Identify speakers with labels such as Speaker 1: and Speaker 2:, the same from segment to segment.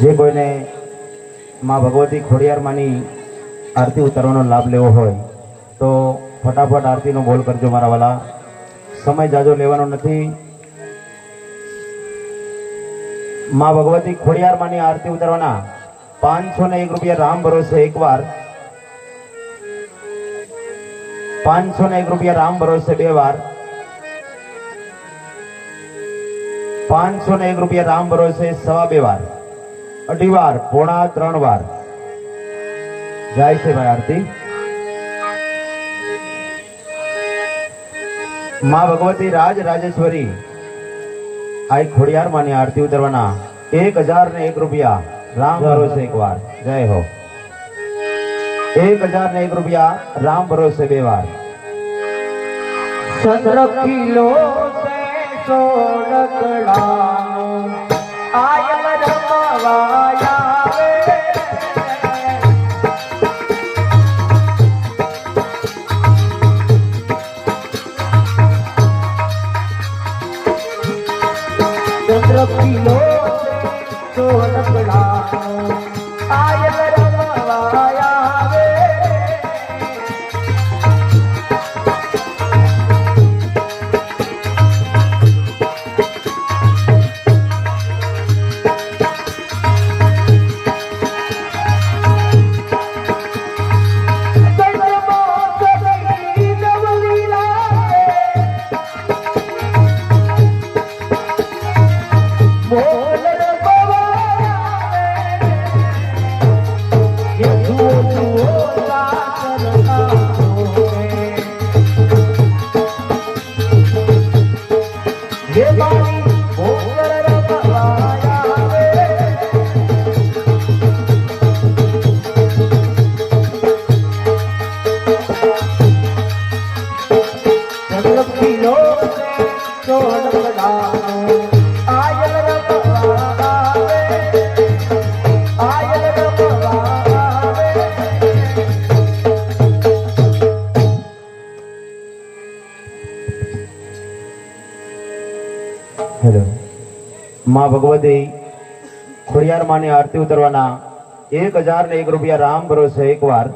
Speaker 1: જે કોઈને માં ભગવતી ખોડિયારમાંની આરતી ઉતારવાનો લાભ લેવો હોય, તો ફટાફટ આરતીનો બોલ કરજો મારા વાલા. સમય જાજો લેવાનો નથી. માં ભગવતી ખોડિયારમાંની આરતી ઉતારવાના પાંચસો ને એક રૂપિયા રામ ભરોસે એકવાર. પાંચસો ને એક રૂપિયા રામ ભરોસે બે વાર. પાંચસો ને એક રૂપિયા રામ ભરોસે સવા બે વાર. અઢી વાર, પોણા ત્રણ વાર. જાય છે ભાઈ આરતી. માં ભગવતી રાજ, રાજેશ્વરી. આ ખોડિયાર માની આરતી ઉતરવાના. એક હજાર ને એક રૂપિયા. રામ ભરોસે એક વાર. જય હો. એક હજાર ને એક રૂપિયા. રામ ભરોસે બે વાર.
Speaker 2: સંરખીલો સે સોળકડાનો આયલ રમવાયા રે. ચંદ્રકીલો સે સોળકડાનો
Speaker 1: હેલો. માં ભગવતી, ખોડિયાર માની આરતી ઉતરવાના એક હજાર ને એક રૂપિયા રામ ભરોસે એક વાર.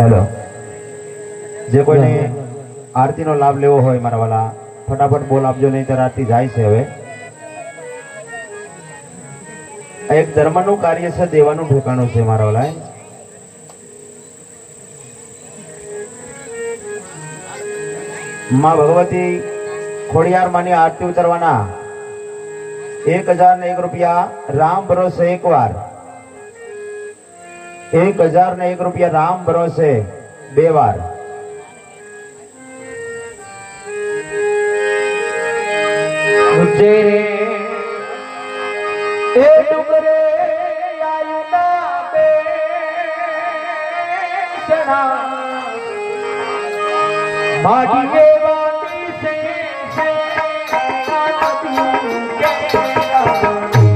Speaker 1: હેલો. જે કોઈને આરતીનો લાભ લેવો હોય મારા વાલા ફટાફટ બોલ આપજો, નહીં તો આરતી જાય છે હવે. એક ધર્મનું કાર્ય છે, દેવાનું ઠેકાણું છે મારા વાલા માં ભગવતી ખોડિયાર માની આરતી ઉતરવાના. એક હજાર ને એક રૂપિયા, રામ ભરોસે એક વાર. એક હજાર ને એક રૂપિયા, રામ ભરોસે બે વાર.
Speaker 2: ઉજ્જૈરે એ ડુંગરે આયુના બેસણા માટીએ વાટી સે સે આનંદી કે આનંદી.